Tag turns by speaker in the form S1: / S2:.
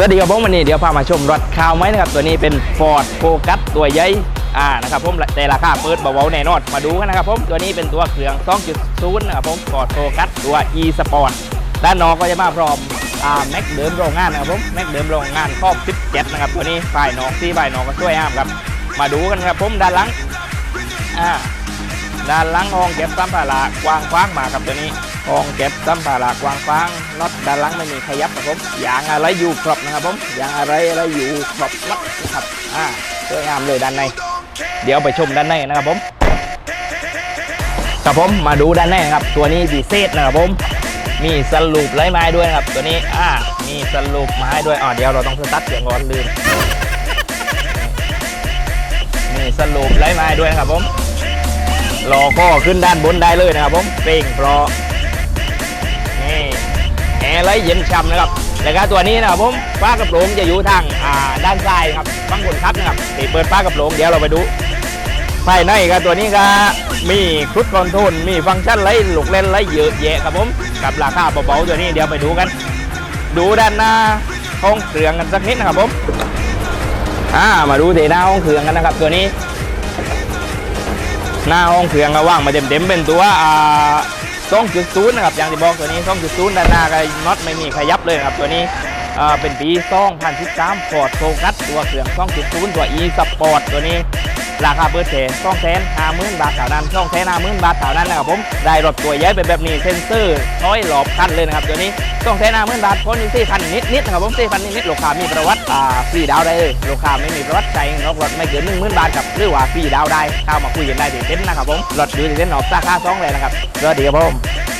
S1: สวัสดีครับผมวันนี้เดี๋ยวพามาชมรถข่าวไหมนะครับตัวนี้เป็น Ford Focus ตัวใหญ่อ่านะครับผมแต่ราคาเปิดเบาๆแน่นอนมาดูกันนะครับผมตัวนี้เป็นตัวเครื่อง 2.0 นะครับผม Ford Focus ตัว e Sport ด้านนอกก็จะมาพร้อมอ่าแม็กเดิมโรงงานนะครับผมแม็กเดิมโรงงานครอบ 17 นะครับตัวนี้ฝ่ายนอกที่ฝ่ายนอกก็ช่วยห้ามครับมาดูกันครับผมด้านหลังอ่าด้านหลังห้องเก็บสัมภาระกว้างขวางมาครับตัวนี้ ห้องเก็บสัมภาระกวางขวางน็อตด้านหลังไม่มีขยับครับผมยางอะไรอยู่ครบนะครับผมยางอะไรอะไรอยู่ครบน็อตนะครับอ่าสวยงามเลยด้านใน เดี๋ยวไปชมด้านในนะครับผมครับผมมาดูด้านในนะครับ ตัวนี้ดีเซตนะครับผม มีสลูปไร้ไม้ด้วยครับ ตัวนี้อ่ามีสลูปไม้ด้วยอ๋อเดี๋ยวเราต้องสตาร์ทเสียงก่อนลืมมีสลูปไร้ไม้ด้วยครับผมรอก็ขึ้นด้านบนได้เลยนะครับผมเป่งเพราะ แอร์ไรเย็นช่ำนะครับแล้วก็ตัวนี้นะครับผมฟ้ากระโปรงจะอยู่ทางอ่าด้านซ้ายครับฟังคนครับนะครับที่เปิดฟ้ากระโปรงเดี๋ยวเราไปดูภายในก็ตัวนี้ก็มีครุดคอนโทรลมีฟังก์ชันไรลูกเล่นไรเยอะแยะครับผมกับราคาเบาๆตัวนี้เดี๋ยวไปดูกัน ดูด้านหน้าห้องเครื่องกันสักนิดนะครับผมอ่ามาดูที่หน้าห้องเครื่องกันนะครับ ตัวนี้ หน้าห้องเครื่องก็ว่างมาเต็มๆเป็นตัวอ่า 2.0นะครับอย่างที่บอกตัวนี้2.0ด้านหน้าก็น็อตไม่มีขยับเลยครับตัวนี้ เป็นปี2013 Ford Focus ตัวเครื่อง2.0ตัว e Sport ตัวนี้ ราคาเปิดเท2แสนห้าหมื่นบาทเท่านั้น2แสนห้าหมื่นบาทเท่านั้นนะครับผมได้รถตัวใหญ่เป็นแบบนี้เซ็นเซอร์น้อยหลอบคันเลยนะครับตัวนี้2แสนห้าหมื่นบาทพ้นอยู่ที่พันนิดๆนะครับผมที่พันนิดๆลูกค้ามีประวัติอ่าฟรีดาวได้เลยลูกค้าไม่มีประวัติใช้นอกรถไม่เกินหนึ่งหมื่นบาทครับหรือว่าฟรีดาวได้เข้ามาคุยกันได้ที่เต็นท์นะครับผมรถดูที่เต็นท์ออกสาขาสองเลยนะครับสวัสดีครับผม